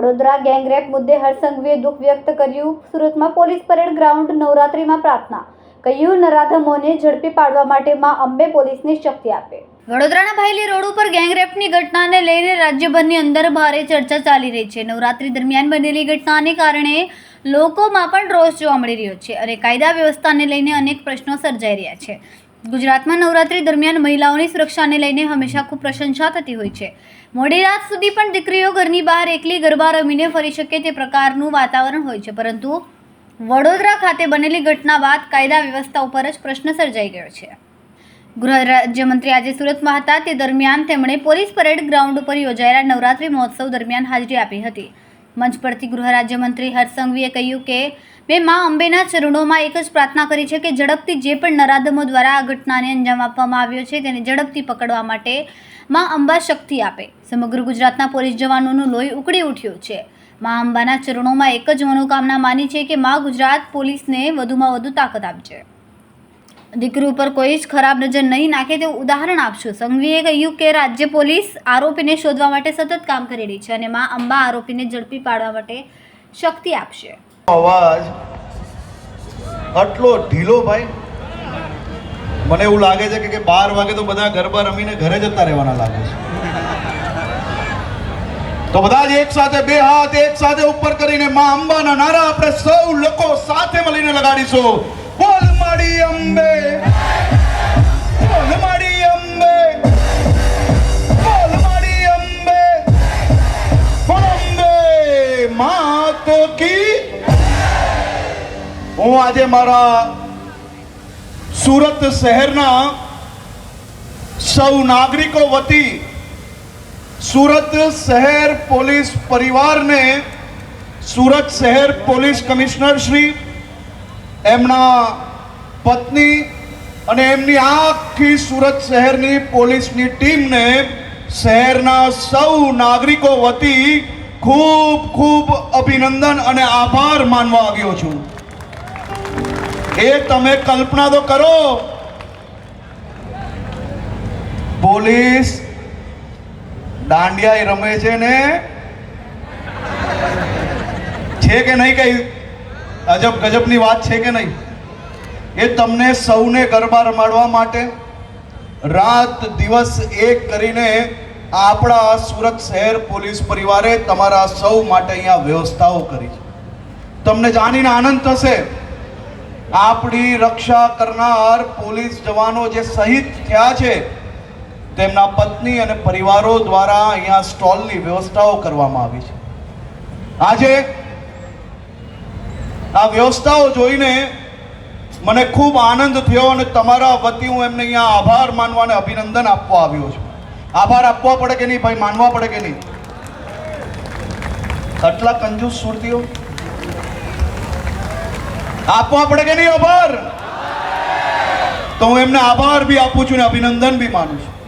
Vadodara gangrape મુદ્દે હરસંઘવીએ દુઃખ વ્યક્ત કર્યું. સુરતમાં પોલીસ પરેડ ગ્રાઉન્ડ નવરાત્રિમાં પ્રાર્થના. કહ્યું નરાધમોને ઝડપી પાડવા માટે માં અંબે પોલીસને શક્તિ આપે. વડોદરાના ભાઈલી રોડ ઉપર ગેંગરેપની ઘટનાને લઈને રાજ્યભરની અંદર ભારે ચર્ચા ચાલી રહી છે. નવરાત્રી દરમિયાન બનેલી ઘટનાને કારણે લોકોમાં પણ રોષ જોવા મળી રહ્યો છે અને કાયદા વ્યવસ્થાને લઈને અનેક પ્રશ્નો સર્જાઈ રહ્યા છે. ગુજરાતમાં નવરાત્રી દરમિયાન મહિલાઓની સુરક્ષાને લઈને હંમેશા ખૂબ પ્રશંસા થતી હોય છે. મોડી રાત સુધી પણ દીકરીઓ ઘરની બહાર એકલી ગરબા રમીને ફરી શકે તે પ્રકારનું વાતાવરણ હોય છે, પરંતુ વડોદરા ખાતે બનેલી ઘટના બાદ કાયદા વ્યવસ્થા ઉપર જ પ્રશ્ન સર્જાઈ ગયો છે. ગૃહ રાજ્યમંત્રી આજે સુરતમાં હતા તે દરમિયાન તેમણે પોલીસ પરેડ ગ્રાઉન્ડ ઉપર યોજાયેલા નવરાત્રી મહોત્સવ દરમિયાન હાજરી આપી હતી. મંચ પરથી ગૃહ રાજ્યમંત્રી હર્ષસંઘવીએ કહ્યું કે, મેં મા અંબેના ચરણોમાં એક જ પ્રાર્થના કરી છે કે ઝડપથી જે પણ નરાધમો દ્વારા આ ઘટનાને અંજામ આપવામાં આવ્યો છે તેને ઝડપથી પકડવા માટે મા અંબા શક્તિ આપે. સમગ્ર ગુજરાતના પોલીસ જવાનોનું લોહી ઉકળી ઉઠ્યું છે. મા અંબાના ચરણોમાં એક જ મનોકામના માની છે કે મા ગુજરાત પોલીસને વધુમાં વધુ તાકાત આપજે. દીકરી ઉપર કોઈ જ ખરાબ નજર નહીં નાખે તેવું ઉદાહરણ આપશું. સંઘવીએ કહ્યું કે રાજ્ય પોલીસ આરોપીને શોધવા માટે સતત કામ કરી રહી છે અને માં અંબા આરોપીને ઝડપી પાડવા માટે શક્તિ આપશે. અવાજ આટલો ઢીલો ભાઈ? મને એવું લાગે છે કે- બાર વાગે તો બધા ગરબા રમીને ઘરે જતા રહેવાના લાગે છે. તો બધા જ એક સાથે બે હાથ એક સાથે ઉપર કરીને માં અંબાના નારા આપણે સૌ લોકો સાથે મળીને લગાડીશું. બોલ માડી અંબે. માત કી હું આજે મારા સુરત શહેરના સૌ નાગરિકો વતી સુરત શહેર પોલીસ પરિવારને સુરત શહેર પોલીસ કમિશનર શ્રી, એમના પત્ની અને એમની આખી સુરત શહેરની પોલીસની ટીમને શહેરના સૌ નાગરિકો વતી ખૂબ ખૂબ અભિનંદન અને આભાર માનવા આવ્યો છું. એ તમે કલ્પના તો કરો. પોલીસ દાંડિયા રમે છે ને? છે કે નહીં કઈ? અજબ ગજબની વાત છે કે નહીં? એ તમને સૌને ગરબા રમાડવા માટે રાત દિવસ એક કરીને આપણા સુરત શહેર પોલીસ પરિવારે તમારા સૌ માટે અહીંયા વ્યવસ્થાઓ કરી છે. તમને જાણીને આનંદ થશે, આપણી રક્ષા કરનાર પોલીસ જવાનો જે શહીદ થયા છે, તેમના પત્ની અને પરિવારો દ્વારા અહીંયા સ્ટોલની વ્યવસ્થાઓ કરવામાં આવી છે. આજે આ વ્યવસ્થાઓ જોઈને મને ખૂબ આનંદ થયો અને તમારા વતી હું એમને અહીંયા આભાર માનવા અને અભિનંદન આપવા આવ્યો છું. આભાર આપવા પડે કે નહીં, ભાઈ, માનવા પડે કે નહીં? આટલા કંજૂસ સુરતીઓ? આપવા પડે કે નહીં, આભાર? તો હું એમને આભાર બી આપું છું ને અભિનંદન બી માનું છું.